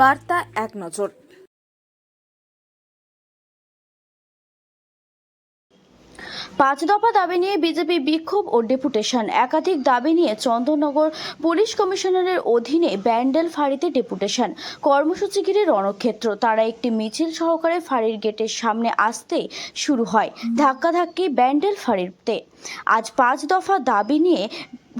বার্তা এক নজর। পাঁচ দফা দাবি নিয়ে বিজেপি বিক্ষোভ ও ডেপুটেশন। একাধিক দাবি নিয়ে চন্দননগর পুলিশ কমিশনারের অধীনে ব্যান্ডেল ফাঁড়িতে ডেপুটেশন। কর্মসূচি ঘিরে রণক্ষেত্র। তারা একটি মিছিল সহকারে ফাঁড়ির গেটের সামনে আসতে শুরু হয়। ধাক্কাধাক্কি ব্যান্ডেল ফাঁড়িতে। আজ পাঁচ দফা দাবি নিয়ে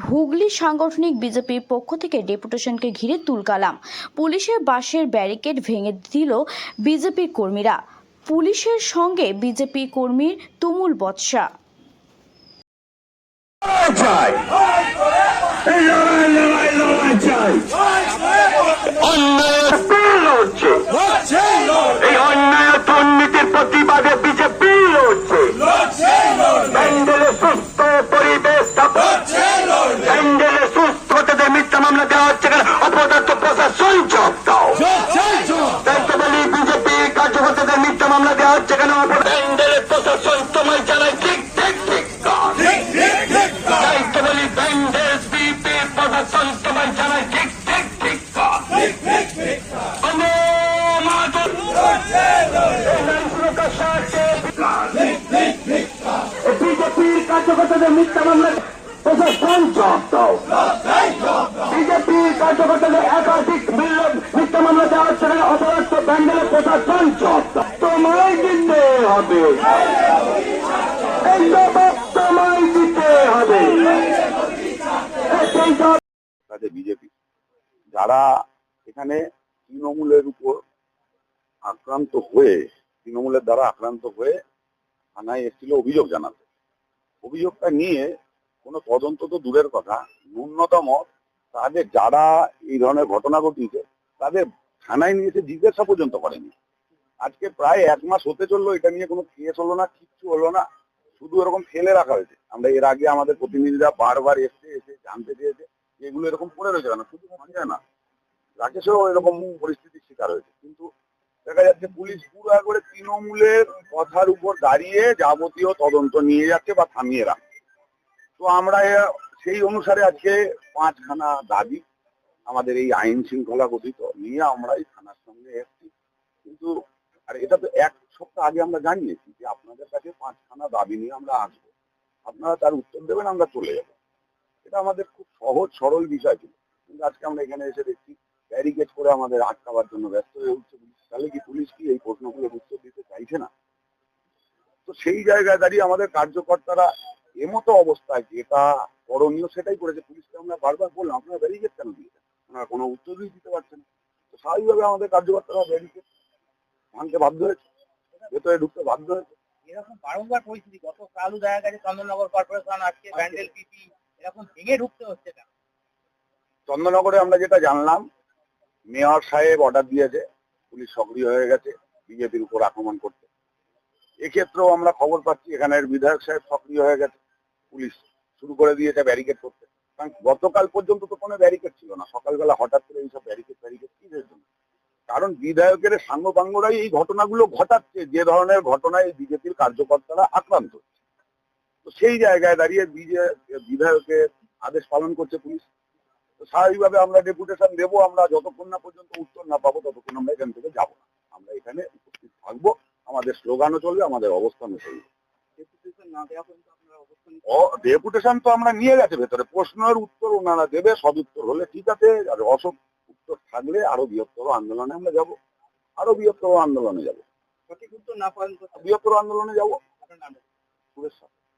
হুগলি সাংগঠনিক বিজেপির পক্ষ থেকে ডেপুটেশনকে ঘিরে তুলকালাম। পুলিশের বাসের ব্যারিকেড ভেঙে দিল বিজেপি কর্মীরা। পুলিশের সঙ্গে বিজেপি কর্মীর তুমুল বৎসা এই কেন? প্যান্ডেলের প্রশাসন তোমায় জানাই ঠিক ঠিক ঠিক। তাই তো বলি ব্যান্ডেল বিপি প্রশাসন তোমায় জানাই ঠিক ঠিক ঠিক। বিজেপির কার্যকর্তাদের মিথ্যা মামলা প্রশাসন জব দাও বিজেপির কার্যকর্তাদের একাধিক মিথ্যা মামলা দেওয়া হচ্ছে না অপরাধ ব্যান্ডেলের প্রশাসন জব দাও তোমায় দিতে হবে। কাছে বিজেপি। যারা এখানে তৃণমূলের উপর আক্রান্ত হয়ে, তৃণমূলের দ্বারা আক্রান্ত হয়ে থানায় এসেছিল অভিযোগ জানাতে। অভিযোগটা নিয়ে কোনো তদন্ত তো দূরের কথা। ন্যূনতম তাদের যারা এই ধরনের ঘটনা ঘটিয়েছে, তাদের থানায় নিয়ে এসে জিজ্ঞাসা পর্যন্ত করেনি। আজকে প্রায় এক মাস হতে চলল, এটা নিয়ে কোনো কেস হলো না, কিচ্ছু হলো না। শুধু এরকম ফেলে রাখা হয়েছে। আমরা এর আগে আমাদের প্রতিনিধিরা বারবার এসে এসে জানতে চেয়েছে এগুলো এরকম পড়ে রয়েছে কেন? শুধু সঞ্জয় না রাকেশেও এরকম পরিস্থিতির শিকার হয়েছে। কিন্তু দেখা যাচ্ছে পুলিশ পুরো করে তৃণমূলের কথার উপর দাঁড়িয়ে যাবতীয় তদন্ত নিয়ে যাচ্ছে বা থামিয়ে রাখছে। তো আমরা সেই অনুসারে আজকে পাঁচখানা দাবি আমাদের এই আইন শৃঙ্খলা গঠিত নিয়ে আমরা এই থানার সঙ্গে এসেছি কিন্তু আর এটা তো এক সপ্তাহ আগে আমরা জানিয়েছি যে আপনাদের কাছে পাঁচখানা দাবি নিয়ে আমরা আসব। আপনারা তার উত্তর দেবেন, আমরা চলে যাব। এটা আমাদের খুব সহজ, সরল বিষয় ছিল। কিন্তু আজকে আমরা এখানে এসে দেখছি ব্যারিকেড করে আমাদের আটকাবার জন্য ব্যস্ত হয়ে উঠছে তাহলে কি পুলিশ কি এই প্রশ্নগুলোর উত্তর দিতে চাইছে না? তো সেই জায়গায় দাঁড়িয়ে আমাদের কার্যকর্তারা এমতো অবস্থায় যেটা করণীয় সেটাই করেছে। পুলিশকে আমরা বারবার বললাম, আপনারা ব্যারিকেড কেন দিয়েছেন? ওনারা কোনো উত্তরই দিতে পারছেন তো স্বাভাবিকভাবে আমাদের কার্যকর্তারা ব্যারিকেড ভাঙতে বাধ্য হয়েছে। ভেতরে ঢুকতে বাধ্য হয়েছে। এরকম বারংবার পরিস্থিতি গত কালও দেখা গেছে চন্দননগর কর্পোরেশন আজকে ব্যান্ডেল পিপি এরকম ভেঙে ঢুকতে হচ্ছে চন্দননগরে আমরা যেটা জানলাম মেয়র সাহেব অর্ডার দিয়েছে পুলিশ সক্রিয় হয়ে গেছে বিজেপির উপর আক্রমণ করতে। এক্ষেত্রেও আমরা খবর পাচ্ছি এখানের বিধায়ক সাহেব সক্রিয় হয়ে গেছে পুলিশ শুরু করে দিয়েছে ব্যারিকেড করতে। কারণ গতকাল পর্যন্ত তো কোনো ব্যারিকেড ছিল না সকালবেলা হঠাৎ করে এইসব ব্যারিকেড কারণ বিধায়কের সাঙ্গপাঙ্গরাই এই ঘটনাগুলো ঘটাচ্ছে যে ধরনের ঘটনায় বিজেপির কার্যকর্তারা আক্রান্ত। হচ্ছে। তো সেই জায়গায় দাঁড়িয়ে বিজে বিধায়কের আদেশ পালন করছে পুলিশ। তো স্বাভাবিকভাবে আমরা ডেপুটেশন দেবো আমরা যতক্ষণ না পর্যন্ত উত্তর না পাবো ততক্ষণ আমরা এখান থেকে যাব না। আমরা এখানে উপস্থিত থাকব। আমাদের স্লোগানও চলবে আমাদের অবস্থানও চলবে। ডেপুটেশন তো আমরা নিয়ে গেছে ভেতরে। প্রশ্নের উত্তর ওনারা দেবে সদুত্তর হলে ঠিক আছে। আর অসৎ উত্তর থাকলে আরও বৃহত্তর আন্দোলনে আমরা যাব আরও বৃহত্তর আন্দোলনে যাব। সঠিক উত্তর না পান বৃহত্তর আন্দোলনে যাব। সুরেশ।